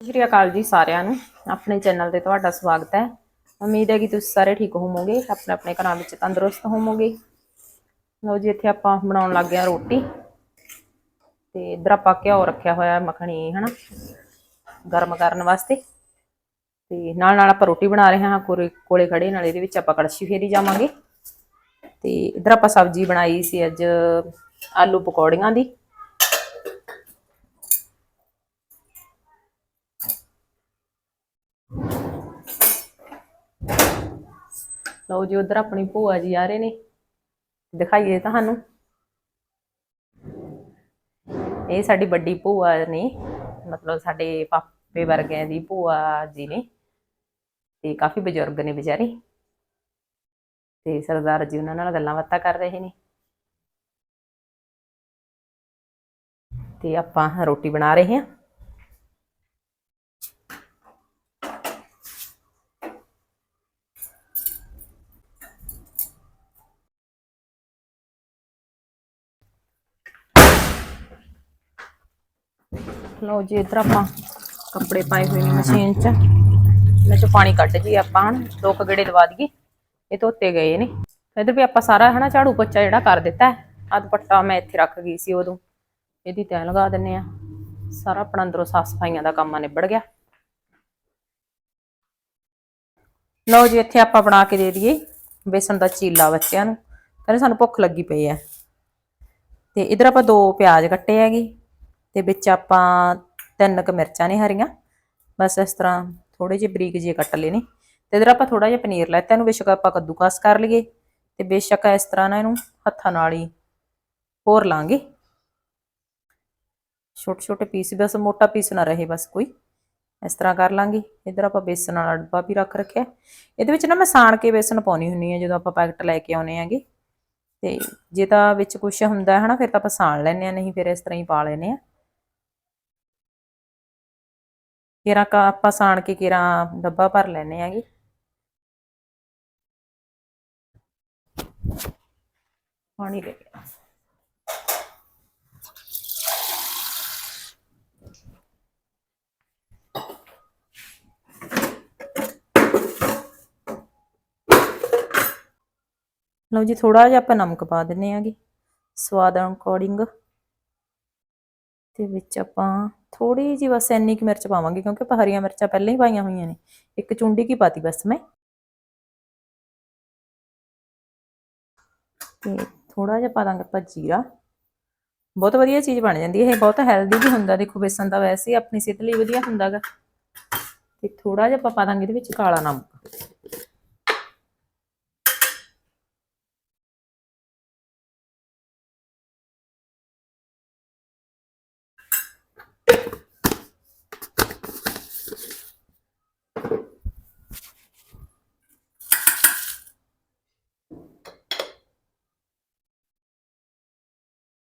ਸਤਿ ਸ਼੍ਰੀ ਅਕਾਲ ਜੀ ਸਾਰਿਆਂ ਨੂੰ। ਆਪਣੇ ਚੈਨਲ ਤੇ ਤੁਹਾਡਾ ਸਵਾਗਤ ਹੈ। ਉਮੀਦ ਹੈ ਕਿ ਤੁਸੀਂ ਸਾਰੇ ਠੀਕ ਹੋਵੋਗੇ, ਆਪਣੇ ਆਪਣੇ ਘਰਾਂ ਵਿੱਚ ਤੰਦਰੁਸਤ ਹੋਵੋਗੇ। ਲਓ ਜੀ, ਇੱਥੇ ਆਪਾਂ ਬਣਾਉਣ ਲੱਗ ਗਏ ਹਾਂ ਰੋਟੀ। ਤੇ ਇਧਰ ਆਪਾਂ ਘਿਓ ਰੱਖਿਆ ਹੋਇਆ ਹੈ, ਮੱਖਣੀ, ਹਨਾ, ਗਰਮ ਕਰਨ ਵਾਸਤੇ। ਤੇ ਨਾਲ ਨਾਲ ਆਪਾਂ ਰੋਟੀ ਬਣਾ ਰਹੇ ਹਾਂ ਕੋਲੇ ਕੋਲੇ ਖੜੇ ਨਾਲ ਇਹਦੇ ਵਿੱਚ ਆਪਾਂ ਕੜਛੀ ਫੇਰੀ ਜਾਵਾਂਗੇ। ਤੇ ਇਧਰ ਆਪਾਂ ਸਬਜ਼ੀ ਬਣਾਈ ਸੀ ਅੱਜ, ਆਲੂ ਪਕੌੜੀਆਂ ਦੀ। ਲਓ ਜੀ, ਉਧਰ ਆਪਣੀ ਭੂਆ ਜੀ ਆ ਰਹੇ ਨੇ। ਦਿਖਾਈਏ ਤੁਹਾਨੂੰ। ਇਹ ਸਾਡੀ ਵੱਡੀ ਭੂਆ ਨੇ, ਮਤਲਬ ਸਾਡੇ ਪਾਪੇ ਵਰਗਿਆਂ ਦੀ ਭੂਆ ਜੀ ਨੇ। ਤੇ ਕਾਫੀ ਬਜ਼ੁਰਗ ਨੇ ਵਿਚਾਰੇ। ਤੇ ਸਰਦਾਰ ਜੀ ਉਹਨਾਂ ਨਾਲ ਗੱਲਾਂ ਬਾਤਾਂ ਕਰ ਰਹੇ ਨੇ। ਤੇ ਆਪਾਂ ਰੋਟੀ ਬਣਾ ਰਹੇ ਹਾਂ। ਲਓ ਜੀ, ਇਧਰ ਆਪਾਂ ਕੱਪੜੇ ਪਾਏ ਹੋਏ ਨੇ ਮਸ਼ੀਨ 'ਚ। ਇਹਨਾਂ 'ਚੋਂ ਪਾਣੀ ਕੱਢ ਜੀ ਆਪਾਂ ਹਣ ਦੋ ਕੁ ਗੇੜੇ ਲਵਾ ਦਈਏ। ਇਹ ਧੋਤੇ ਗਏ ਨੇ। ਇਧਰ ਵੀ ਆਪਾਂ ਸਾਰਾ ਹਨਾ ਝਾੜੂ ਪੋਚਾ ਜਿਹੜਾ ਕਰ ਦਿੱਤਾ ਹੈ। ਆਹ ਦੁਪੱਟਾ ਮੈਂ ਇੱਥੇ ਰੱਖ ਗਈ ਸੀ ਉਦੋਂ। ਇਹਦੀ ਤੈਅ ਲਗਾ ਦਿੰਨੇ ਆ ਸਾਰਾ ਆਪਣਾ ਅੰਦਰੋਂ ਸਾਫ਼ ਸਫਾਈਆਂ ਦਾ ਕੰਮ ਨਿਬੜ ਗਿਆ। ਲਓ ਜੀ, ਇੱਥੇ ਆਪਾਂ ਬਣਾ ਕੇ ਦੇ ਦਈਏ ਬੇਸਣ ਦਾ ਚੀਲਾ ਬੱਚਿਆਂ ਨੂੰ। ਕਹਿੰਦੇ ਸਾਨੂੰ ਭੁੱਖ ਲੱਗੀ ਪਈ ਹੈ। ਤੇ ਇਧਰ ਆਪਾਂ ਦੋ ਪਿਆਜ਼ ਕੱਟੇ ਹੈਗੇ। ਤੇ ਵਿੱਚ ਆਪਾਂ ਤਿੰਨ ਕ ਮਿਰਚਾਂ ਨੇ ਹਰੀਆਂ। ਬਸ ਇਸ ਤਰ੍ਹਾਂ ਥੋੜੇ ਜਿਹੇ ਬਰੀਕ ਜਿਹੇ ਕੱਟ ਲਏ ਨੇ। ਤੇ ਇਧਰ ਆਪਾਂ ਥੋੜਾ ਜਿਹਾ ਪਨੀਰ ਲੈਤਾ, ਇਹਨੂੰ ਬੇਸ਼ੱਕ ਆਪਾਂ ਕੱਦੂਕਸ ਕਰ ਲਈਏ। ਤੇ ਬੇਸ਼ੱਕ ਇਸ ਤਰ੍ਹਾਂ ਨਾ ਇਹਨੂੰ ਹੱਥਾਂ ਨਾਲ ਹੀ ਹੋਰ ਲਾਂਗੇ। ਛੋਟੇ ਛੋਟੇ ਪੀਸ, ਬਸ ਮੋਟਾ ਪੀਸ ਨਾ ਰਹੇ ਬਸ ਕੋਈ। ਇਸ ਤਰ੍ਹਾਂ ਕਰ ਲਾਂਗੇ। ਇਧਰ ਆਪਾਂ ਬੇਸਣ ਵਾਲਾ ਡੱਬਾ ਵੀ ਰੱਖ ਰੱਖਿਆ। ਇਹਦੇ ਵਿੱਚ ਨਾ ਮੈਂ ਸਾਣ ਕੇ ਬੇਸਨ ਪਾਉਣੀ ਹੁੰਨੀ ਹੈ ਜਦੋਂ ਆਪਾਂ ਪੈਕਟ ਲੈ ਕੇ ਆਉਨੇ ਆਂਗੇ। ਤੇ ਜੇ ਤਾਂ ਵਿੱਚ ਕੁਝ ਹੁੰਦਾ ਹੈ ਹਨਾ ਫਿਰ ਤਾਂ ਆਪਾਂ ਸਾਣ ਲੈਨੇ ਆ, ਨਹੀਂ ਫਿਰ ਇਸ ਤਰ੍ਹਾਂ ਹੀ ਪਾ ਲੈਨੇ ਆ। ਕੇਰਾ ਕਾ ਆਪਾਂ ਸਾਣ ਕੇ ਕੇਰਾ ਡੱਬਾ ਭਰ ਲੈਨੇ ਆਂਗੇ ਪਾਣੀ ਲੈ ਗਿਆ ਲਓ ਜੀ ਥੋੜਾ ਜਿਹਾ ਆਪਾਂ ਨਮਕ ਪਾ ਦਿੰਨੇ ਆਂਗੇ ਸਵਾਦ ਅਕੋਰਡਿੰਗ। ਤੇ ਵਿੱਚ ਆਪਾਂ ਥੋੜੀ ਜਿਹੀ ਬਸ ਇੰਨੀ ਕੁ ਮਿਰਚ ਪਾਵਾਂਗੇ, ਕਿਉਂਕਿ ਆਪਾਂ ਹਰੀਆਂ ਮਿਰਚਾਂ ਪਹਿਲਾਂ ਹੀ ਪਾਈਆਂ ਹੋਈਆਂ ਨੇ। ਇੱਕ ਚੁੰਡੀ ਕੀ ਪਾਤੀ ਬਸ ਮੈਂ। ਤੇ ਥੋੜਾ ਜਿਹਾ ਪਾ ਦਾਂਗੇ ਆਪਾਂ ਜੀਰਾ। ਬਹੁਤ ਵਧੀਆ ਚੀਜ਼ ਬਣ ਜਾਂਦੀ ਹੈ, ਇਹ ਬਹੁਤ ਹੈਲਦੀ ਵੀ ਹੁੰਦਾ, ਦੇਖੋ ਬੇਸਨ ਦਾ ਵੈਸੇ ਹੀ ਆਪਣੀ ਸਿਹਤ ਲਈ ਵਧੀਆ ਹੁੰਦਾਗਾ। ਤੇ ਥੋੜਾ ਜਿਹਾ ਆਪਾਂ ਪਾ ਦਾਂਗੇ ਇਹਦੇ ਵਿੱਚ ਕਾਲਾ ਨਮਕ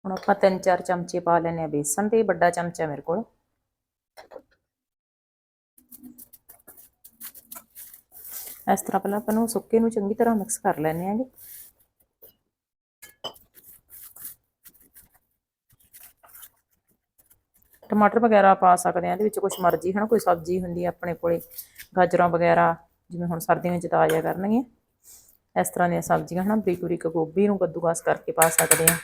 ਹੁਣ ਆਪਾਂ ਤਿੰਨ ਚਾਰ ਚਮਚੇ ਪਾ ਲੈਣੇ ਆ ਬੇਸਨ ਦੇ ਵੱਡਾ ਚਮਚਾ ਮੇਰੇ ਕੋਲ। ਇਸ ਤਰ੍ਹਾਂ ਪਹਿਲਾਂ ਆਪਾਂ ਨੂੰ ਸੁੱਕੇ ਨੂੰ ਚੰਗੀ ਤਰ੍ਹਾਂ ਮਿਕਸ ਕਰ ਲੈਣੇ ਆਂਗੇ ਟਮਾਟਰ ਵਗੈਰਾ ਪਾ ਸਕਦੇ ਆ ਇਹਦੇ ਵਿੱਚ ਕੁਝ ਮਰਜ਼ੀ, ਹਨਾ, ਕੋਈ ਸਬਜ਼ੀ ਹੁੰਦੀ ਆਪਣੇ ਕੋਲੇ, ਗਾਜਰਾਂ ਵਗੈਰਾ, ਜਿਵੇਂ ਹੁਣ ਸਰਦੀਆਂ ਵਿੱਚ ਤਾਜ਼ਾ ਕਰਨਗੀਆਂ। ਇਸ ਤਰ੍ਹਾਂ ਦੀਆਂ ਸਬਜ਼ੀਆਂ, ਹਨਾ ਬਰੀਕ ਬਰੀਕ ਗੋਭੀ ਨੂੰ ਕੱਦੂਕਸ ਕਰਕੇ ਪਾ ਸਕਦੇ ਆ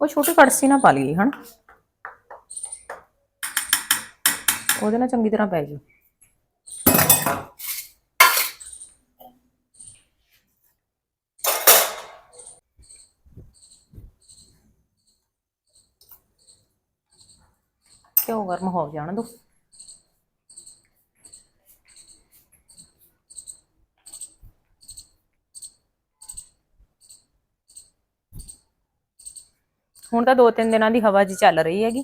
ਉਹ ਛੋਟੀ ਕੜਛੀ ਨਾ ਪਾ ਲਈਏ, ਹਨਾ? ਉਹਦੇ ਨਾਲ ਚੰਗੀ ਤਰ੍ਹਾਂ ਪੈ ਜੂ ਕਿਉਂ ਗਰਮ ਹੋ ਜਾਣ ਦੋ ਹੁਣ ਤਾਂ ਦੋ ਤਿੰਨ ਦਿਨਾਂ ਦੀ ਹਵਾ ਜੀ ਚੱਲ ਰਹੀ ਹੈਗੀ।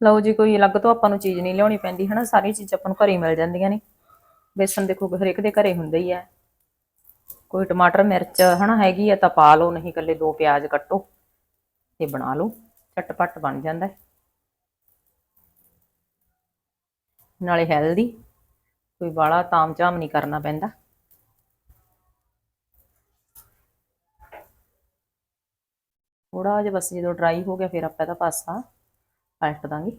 ਲਓ ਜੀ, ਕੋਈ ਅਲੱਗ ਤੋਂ ਆਪਾਂ ਨੂੰ ਚੀਜ਼ ਨਹੀਂ ਲਿਆਉਣੀ ਪੈਂਦੀ, ਹਨਾ? ਸਾਰੀ ਚੀਜ਼ਾਂ ਆਪਾਂ ਨੂੰ ਘਰੇ ਹੀ ਮਿਲ ਜਾਂਦੀਆਂ ਨੇ। ਬੇਸਨ ਦੇਖੋ, ਹਰੇਕ ਦੇ ਘਰੇ ਹੁੰਦਾ ਹੀ ਹੈ ਕੋਈ ਟਮਾਟਰ, ਮਿਰਚ, ਹਨਾ, ਹੈਗੀ ਆ ਤਾਂ ਪਾ ਲਓ, ਨਹੀਂ ਇਕੱਲੇ ਦੋ ਪਿਆਜ਼ ਕੱਟੋ ਤੇ ਬਣਾ ਲਓ। ਚਟਪਟ ਬਣ ਜਾਂਦਾ ਨਾਲੇ ਹੈਲਦੀ, ਕੋਈ ਬਾਲਾ ਤਾਮਝਾਮ ਨਹੀਂ ਕਰਨਾ ਪੈਂਦਾ। ਥੋੜਾ ਜਿਹਾ ਬਸ ਜਦੋਂ ਡਰਾਈ ਹੋ ਗਿਆ, ਫਿਰ ਆਪਾਂ ਇਹਦਾ ਪਾਸਾ ਪਲਟ ਦਾਂਗੇ।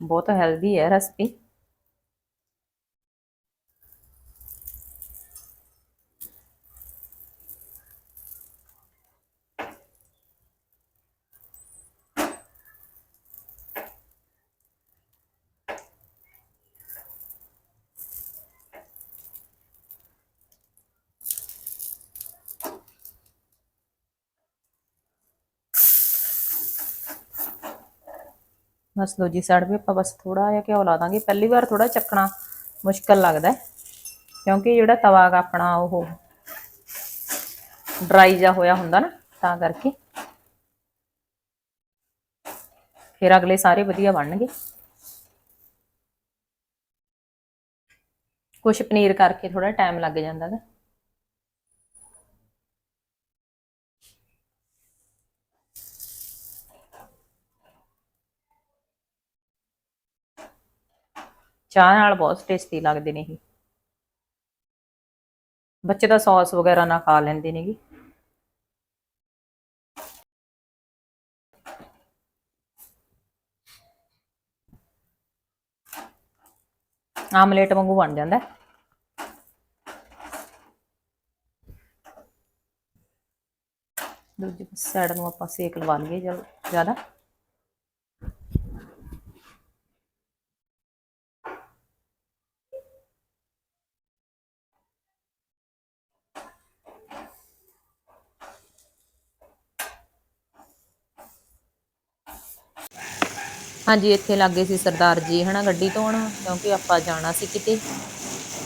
ਬਹੁਤ ਹੈਲਦੀ ਹੈ ਰੈਸਪੀ ਬਸ ਲੋ ਸਾਈਡ ਵੀ ਆਪਾਂ ਬਸ ਥੋੜਾ ਜਿਹਾ ਘਿਓ ਲਾ ਦਾਂਗੇ। ਪਹਿਲੀ ਵਾਰ ਥੋੜਾ ਚੱਕਣਾ ਮੁਸ਼ਕਲ ਲੱਗਦਾ ਕਿਉਂਕਿ ਜਿਹੜਾ ਤਵਾ ਆਪਣਾ ਉਹ ਡਰਾਈ ਜਾ ਹੋਇਆ ਹੁੰਦਾ ਨਾ, ਤਾਂ ਕਰਕੇ। ਫਿਰ ਅਗਲੇ ਸਾਰੇ ਵਧੀਆ ਬਣਨਗੇ। ਕੁਛ ਪਨੀਰ ਕਰਕੇ ਥੋੜਾ ਟਾਈਮ ਲੱਗ ਜਾਂਦਾ ਹੈ ਚਾਹ ਨਾਲ ਬਹੁਤ ਟੇਸਟੀ ਲੱਗਦੇ ਨੇ ਇਹ। ਬੱਚੇ ਦਾ ਸੌਸ ਵਗੈਰਾ ਨਾ ਖਾ ਲੈਂਦੇ ਨੇਗੇ। ਆਮਲੇਟ ਵਾਂਗੂ ਬਣ ਜਾਂਦਾ ਹੈ। ਦੂਜੀ ਸਾਈਡ ਨੂੰ ਆਪਾਂ ਸੇਕ ਲਵਾ ਲਈਏ ਜ਼ਿਆਦਾ। ਹਾਂਜੀ, ਇੱਥੇ ਲੱਗੇ ਸੀ ਸਰਦਾਰ ਜੀ, ਹਨਾ, ਗੱਡੀ ਧੋਣ, ਕਿਉਂਕਿ ਆਪਾਂ ਜਾਣਾ ਸੀ ਕਿਤੇ।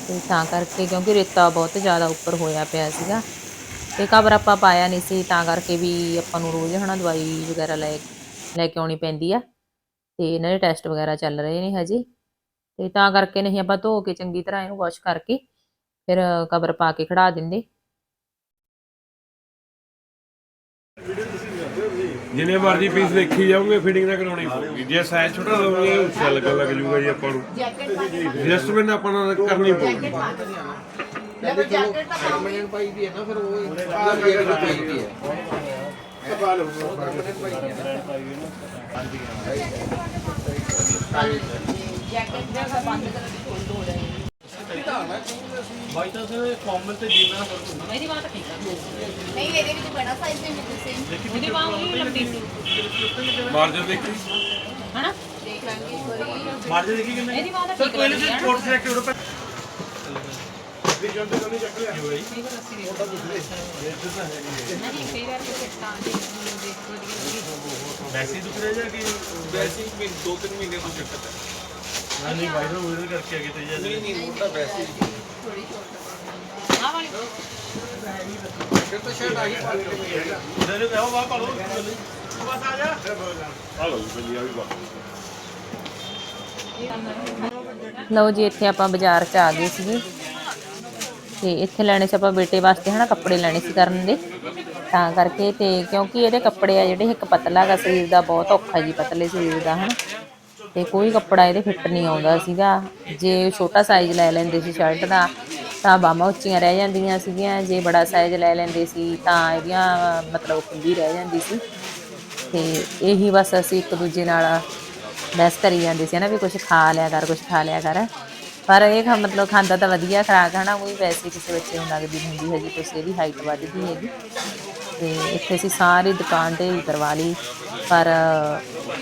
ਤੇ ਤਾਂ ਕਰਕੇ, ਕਿਉਂਕਿ ਰੇਤਾ ਬਹੁਤ ਜ਼ਿਆਦਾ ਉੱਪਰ ਹੋਇਆ ਪਿਆ ਸੀਗਾ। ਤੇ ਕਵਰ ਆਪਾਂ ਪਾਇਆ ਨਹੀਂ ਸੀ, ਤਾਂ ਕਰਕੇ ਵੀ ਆਪਾਂ ਨੂੰ ਰੋਜ਼, ਹਨਾ, ਦਵਾਈ ਵਗੈਰਾ ਲੈ ਲੈ ਕੇ ਆਉਣੀ ਪੈਂਦੀ ਆ। ਤੇ ਇਹਨਾਂ ਦੇ ਟੈਸਟ ਵਗੈਰਾ ਚੱਲ ਰਹੇ ਨੇ ਹਜੇ। ਤੇ ਤਾਂ ਕਰਕੇ ਨਹੀਂ ਆਪਾਂ ਧੋ ਕੇ ਚੰਗੀ ਤਰ੍ਹਾਂ ਇਹਨੂੰ ਵਾਸ਼ ਕਰਕੇ ਫਿਰ ਕਵਰ ਪਾ ਕੇ ਖੜਾ ਦਿੰਦੇ। ਜਿੰਨੇ ਮਰਜ਼ੀ ਪੀਸ ਦੇਖੀ ਜਾਓਗੇ ਫਿਟਿੰਗ ਤਾਂ ਕਰਾਉਣੀ ਪਊਗੀ। ਜੇ ਸਾਈਜ਼ ਛੋਟਾ ਲਓਗੇ ਉੱਚਾ ਲੱਗਣ ਲੱਗ ਜੂਗਾ ਜੀ ਆਪਾਂ ਨੂੰ। ਐਡਜਸਟਮੈਂਟ ਆਪਾਂ ਨੂੰ ਕਰਨੀ ਪਊਗੀ। ਜਦੋਂ ਜੈਕਟ ਤਾਂ ਪਰਮਾਨੈਂਟ ਪਾਈ ਦੀ ਹੈ ਨਾ ਫਿਰ ਉਹ ਆ ਗੇਟ ਵਿੱਚ ਪਾਈ ਦੀ ਹੈ ਨਹੀਂ ਇਹਦੇ ਵਿੱਚ ਬੜਾ ਸਾਈਜ਼ ਵੀ ਮਿਲੂ ਸੇਮ ਉਹਦੀ ਬਾਹ ਉਹੀ ਲੰਬੀ ਸੀ। ਮਾਰਜਨ ਦੇਖੀ? ਹਨਾ? ਦੇਖ ਲਾਂਗੇ ਇੱਕ ਵਾਰੀ ਮਾਰਜਨ ਦੇਖੀ ਕਿੰਨੇ? ਇਹਦੀ ਬਾਹ ਤਾਂ ਹੈ ਨਹੀਂ ਕਈ ਵਾਰ ਕੋਈ ਫਿੱਟਾਂ ਦੀ ਦੇਖ ਵਧੀਆ ਵੈਸੇ ਦੁਖ ਰਿਹਾ ਜਾਂ ਕਿ? ਵੈਸੇ ਦੋ ਤਿੰਨ ਮਹੀਨੇ ਤੋਂ ਚੱਕਰ ਹੈ। ਨਾ ਨਹੀਂ ਵਾਇਰਲ ਵਾਇਰਲ ਕਰਕੇ ਅਗੇ ਤੇ ਜਾਂਦੇ ਨਹੀਂ ਨਹੀਂ ਤਾਂ ਵੈਸੇ ਹੀ ਥੋੜੀ ਛੋਟ ਆਹ ਵਾਲੀ ਫਿਰ ਤਾਂ ਸ਼ਰਟ ਆਹੀ ਪਾ ਕੇ ਮਿਲੇਗਾ ਉਹਦੇ ਤੇ ਆਓ ਵਾਹ ਪਾ ਲਓ ਬਸ ਆ ਜਾ ਆ ਲਓ ਜੀ। ਆ ਵੀ ਪਾ ਲਓ ਜੀ ਇੱਥੇ ਆਪਾਂ ਬਾਜ਼ਾਰ 'ਚ ਆ ਗਏ ਸੀਗੇ। ਤੇ ਇੱਥੇ ਲੈਣੇ ਸੀ ਆਪਾਂ ਬੇਟੇ ਵਾਸਤੇ ਹਨਾ ਕੱਪੜੇ ਲੈਣੇ ਸੀ ਕਰਨ ਦੇ। ਤਾਂ ਕਰਕੇ ਤੇ ਕਿਉਂਕਿ ਇਹਦੇ ਕੱਪੜੇ ਆ ਜਿਹੜੇ ਇੱਕ ਪਤਲਾ ਗਾ ਸਰੀਰ ਦਾ ਬਹੁਤ ਔਖਾ ਜੀ ਪਤਲੇ ਸਰੀਰ ਦਾ ਹਨਾ। ਤੇ ਕੋਈ ਕੱਪੜਾ ਇਹਦੇ ਫਿੱਟ ਨਹੀਂ ਆਉਂਦਾ ਸੀਗਾ। ਜੇ ਛੋਟਾ ਸਾਈਜ਼ ਲੈ ਲੈਂਦੇ ਸੀ ਸ਼ਰਟ ਦਾ, ਤਾਂ ਬਾਹਾਂ ਉੱਚੀਆਂ ਰਹਿ ਜਾਂਦੀਆਂ ਸੀਗੀਆਂ। ਜੇ ਬੜਾ ਸਾਈਜ਼ ਲੈ ਲੈਂਦੇ ਸੀ, ਤਾਂ ਇਹਦੀਆਂ ਮਤਲਬ ਖੁੱਲੀ ਰਹਿ ਜਾਂਦੀ ਸੀ। ਤੇ ਇਹੀ ਬਸ ਅਸੀਂ ਇੱਕ ਦੂਜੇ ਨਾਲ ਬਹਿਸ ਕਰੀ ਜਾਂਦੇ ਸੀ ਨਾ ਵੀ ਕੁਝ ਖਾ ਲਿਆ ਕਰ ਕੁਝ ਖਾ ਲਿਆ ਕਰ। ਪਰ ਇਹ ਖਾ ਮਤਲਬ ਖਾਂਦਾ ਤਾਂ ਵਧੀਆ ਖਰਾਕ ਹੈ ਨਾ ਕੋਈ ਵੈਸੇ ਕਿਸੇ ਬੱਚੇ ਨੂੰ ਲੱਗਦੀ ਨਹੀਂ ਹੁੰਦੀ ਹਜੇ ਕੁਛ ਇਹਦੀ ਹਾਈਟ ਵੱਧਦੀ ਹੈਗੀ। ਤੇ ਇੱਥੇ ਅਸੀਂ ਸਾਰੀ ਦੁਕਾਨ ਤੇ ਹੀ ਕਰਵਾ ਲਈ, ਪਰ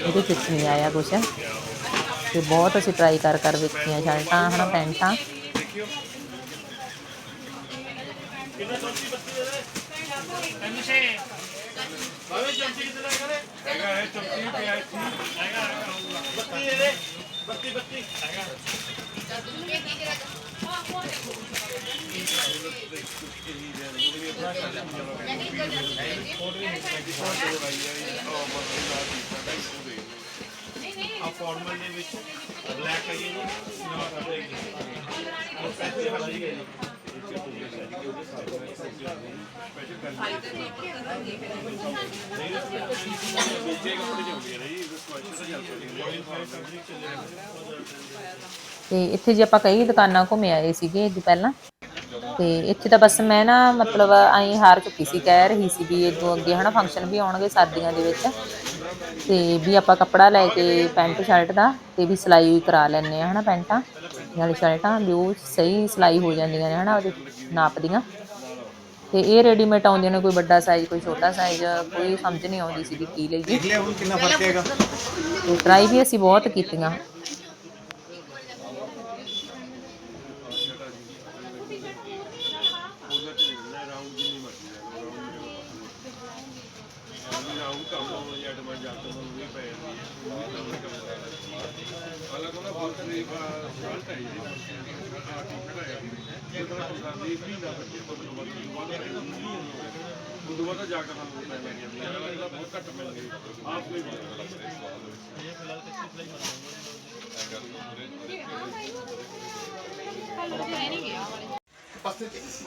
ਇਹਦੇ ਵਿੱਚ ਨਹੀਂ ਆਇਆ ਕੁਛ। ਤੇ ਬਹੁਤ ਅਸੀਂ ਟਰਾਈ ਕਰ ਕਰ ਵੇਖੀਆਂ ਸ਼ਰਟਾਂ ਹਨਾ ਪੈਂਟਾਂ। ਫਾਰਮਲ ਦੇ ਵਿੱਚ ਬਲੈਕ ਹੈ ਜੀ। ਨਾ ਸਾਡੇ ਉਹ ਪੈਸੇ ਵਾਲਾ ਜੀ। ਤੇ ਇੱਥੇ ਜੇ ਆਪਾਂ ਕਈ ਦੁਕਾਨਾਂ ਘੁੰਮੇ ਆਏ ਸੀਗੇ ਇਹ ਪਹਿਲਾਂ। ਤੇ ਇੱਥੇ ਤਾਂ ਬਸ ਮੈਂ ਨਾ ਮਤਲਬ ਐਂ ਹਾਰ ਚੁੱਕੀ ਸੀ, ਕਹਿ ਰਹੀ ਸੀ ਵੀ ਇਦੋਂ ਅੱਗੇ ਹਨਾ ਫੰਕਸ਼ਨ ਵੀ ਆਉਣਗੇ ਸਰਦੀਆਂ ਦੇ ਵਿੱਚ। ਤੇ ਵੀ ਆਪਾਂ ਕੱਪੜਾ ਲੈ ਕੇ ਪੈਂਟ ਸ਼ਰਟ ਦਾ ਤੇ ਵੀ ਸਿਲਾਈ ਕਰਾ ਲੈਣੇ ਆ ਹਨਾ ਪੈਂਟਾਂ? ਨਾਲੇ ਸ਼ਰਟਾਂ ਵੀ ਉਹ ਸਹੀ ਸਿਲਾਈ ਹੋ ਜਾਂਦੀਆਂ ਨੇ ਹਨਾ ਉਹਦੇ ਨਾਪ ਦੀਆਂ ਤੇ ਇਹ ਰੈਡੀਮੇਡ ਆਉਂਦੀਆਂ ਨੇ ਕੋਈ ਵੱਡਾ ਸਾਈਜ਼ ਕੋਈ ਛੋਟਾ ਸਾਈਜ਼ ਕੋਈ ਸਮਝ ਨਹੀਂ ਆਉਂਦੀ ਸੀ ਵੀ ਕੀ ਲਈਏ। ਲਿਆ ਹੁਣ ਕਿੰਨਾ ਫ਼ਰਕ ਹੈਗਾ। ਟਰਾਈ ਵੀ ਅਸੀਂ ਬਹੁਤ ਕੀਤੀਆਂ ਉਹਦਾ ਤੇ ਨਾ ਰਾਉਂਡ ਜਿੰਨੀ ਮਰਜ਼ੀ ਲੈ ਲਓ ਰਾਉਂਡ ਰਾਉਂਡ ਕੰਮ ਹੋਣ ਜਾਂ ਟਮਾ ਜਾ ਕੇ ਨੂੰ ਵੀ ਪੈ ਜਾਂਦੀ ਹੈ ਹਾਲਾ ਕੋਨਾ ਬਹੁਤ ਨਹੀਂ ਸ਼ਾਲਟ ਹੈ ਜੀ ਆ ਟਿਕਟ ਹੈ ਇਹ ਤਾਂ ਪਸੰਦ ਦੀ ਵੀ ਨਾ ਬੱਚੇ ਤੋਂ ਤੋਂ ਬਾਅਦ ਉਦੋਂ ਬਾਅਦ ਜਾ ਕੇ ਸਾਨੂੰ ਪੈ ਲੱਗੀ ਹੈ ਬਹੁਤ ਘੱਟ ਮਿਲ ਆਪ ਕੋਈ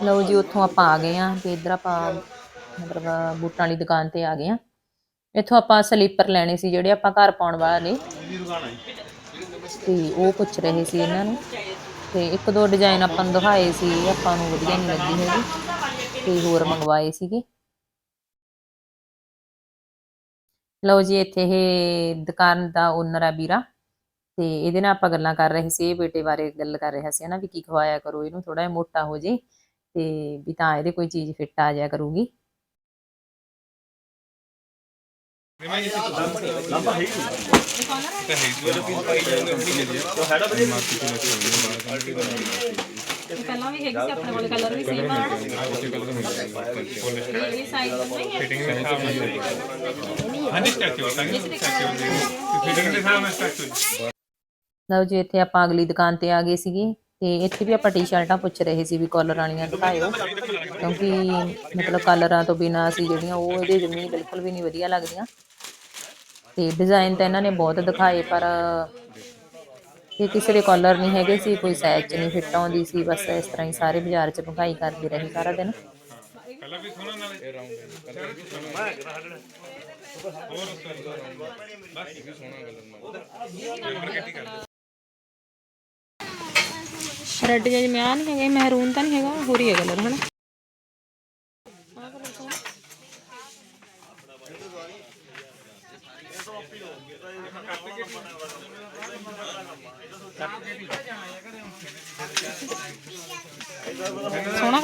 ਲਓ ਜੀ, ਉੱਥੋਂ ਆਪਾਂ ਆ ਗਏ ਆ ਤੇ ਇੱਧਰ ਆਪਾਂ ਮਤਲਬ ਬੂਟਾਂ ਵਾਲੀ ਦੁਕਾਨ ਤੇ ਆ ਗਏ ਆ ਇੱਥੋਂ ਆਪਾਂ ਸਲੀਪਰ ਲੈਣੇ ਸੀ, ਜਿਹੜੇ ਆਪਾਂ ਘਰ ਪਾਉਣ ਵਾਲੇ। ਤੇ ਉਹ ਪੁੱਛ ਰਹੇ ਸੀ ਇਹਨਾਂ ਨੂੰ। ਤੇ ਇੱਕ ਦੋ ਡਿਜ਼ਾਈਨ ਆਪਾਂ ਨੂੰ ਦਿਖਾਏ ਸੀ, ਆਪਾਂ ਨੂੰ ਵਧੀਆ ਨਹੀਂ ਲੱਗੀ ਹੈਗੀ। ਤੇ ਹੋਰ ਮੰਗਵਾਏ ਸੀਗੇ। ਲਓ ਜੀ, ਇੱਥੇ ਇਹ ਦੁਕਾਨ ਦਾ ਓਨਰ ਆ ਵੀਰਾ ਤੇ ਇਹਦੇ ਨਾਲ ਆਪਾਂ ਗੱਲਾਂ ਕਰ ਰਹੇ ਸੀ, ਇਹ ਬੇਟੇ ਬਾਰੇ ਗੱਲ ਕਰ ਰਿਹਾ ਸੀ ਨਾ ਵੀ ਕੀ ਖਵਾਇਆ ਕਰੋ, ਇਹਨੂੰ ਥੋੜਾ ਜਿਹਾ ਮੋਟਾ ਹੋ ਜੇ ਤੇ ਵੀ ਤਾਂ ਇਹਦੇ ਕੋਈ ਚੀਜ਼ ਫਿੱਟ ਆ ਜਾਇਆ ਕਰੂਗੀ। ਪਹਿਲਾਂ ਵੀ ਹੈਗੀ ਸੀ ਆਪਣੇ ਕੋਲ ਕਲਰ ਵੀ ਸੇਮ ਆ। ਇਹ ਸਾਈਜ਼ ਨਹੀਂ ਹੈ। ਹਾਂਜੀ ਸਟੈਚੂ ਸਟੈਚੂ ਫਿਟਿੰਗ ਦੇ ਹਿਸਾਬ ਨਾਲ ਸਟੈਚੂ ਲਓ ਜੀ ਇੱਥੇ ਆਪਾਂ ਅਗਲੀ ਦੁਕਾਨ ਤੇ ਆ ਗਏ ਸੀਗੇ ਤੇ ਇੱਥੇ ਵੀ ਆਪਾਂ ਟੀ-ਸ਼ਰਟਾਂ ਪੁੱਛ ਰਹੇ ਸੀ ਵੀ ਕਾਲਰ ਵਾਲੀਆਂ ਦਿਖਾਇਓ। ਕਿਉਂਕਿ ਮਤਲਬ ਕਾਲਰਾਂ ਤੋਂ ਬਿਨਾ ਅਸੀਂ ਜਿਹੜੀਆਂ ਉਹ ਇਹਦੇ ਜਮੀ ਬਿਲਕੁਲ ਵੀ ਨਹੀਂ ਵਧੀਆ ਲੱਗਦੀਆਂ। ਤੇ ਡਿਜ਼ਾਈਨ ਤਾਂ ਇਹਨਾਂ ਨੇ ਬਹੁਤ ਦਿਖਾਏ ਪਰ ਇਹ ਕਿਸੇ ਦੇ ਕਾਲਰ ਨਹੀਂ ਹੈਗੇ ਸੀ, ਕੋਈ ਸਾਈਜ਼ ਚ ਨਹੀਂ ਫਿੱਟ ਆਉਂਦੀ ਸੀ, ਬਸ ਇਸ ਤਰ੍ਹਾਂ ਹੀ ਸਾਰੇ ਬਾਜ਼ਾਰ ਚ ਭੰਗਾਈ ਕਰਦੇ ਰਹੇ ਸਾਰਾ ਦਿਨ। ਕਲਰ ਵੀ ਸੋਹਣਾ ਨਾਲੇ ਰੈੱਡ ਜਿਹਾ ਜਿਵੇਂ ਆ ਨਹੀਂ ਹੈਗਾ, ਮਹਿਰੂਨ ਤਾਂ ਨਹੀਂ ਹੈਗਾ, ਹੋਰ ਹੀ ਹੈ ਕਲਰ ਹਨਾ?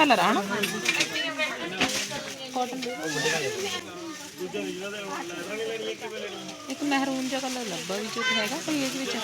ਕਲਰ ਆ, ਹਨਾ? ਕਾਟਨ ਦੇ। ਇੱਕ ਮਹਿਰੂਨ ਜਿਹਾ ਕਲਰ ਲੱਭਾ ਵਿੱਚ ਹੈਗਾ ਕੋਈ ਇਸ ਵਿੱਚ।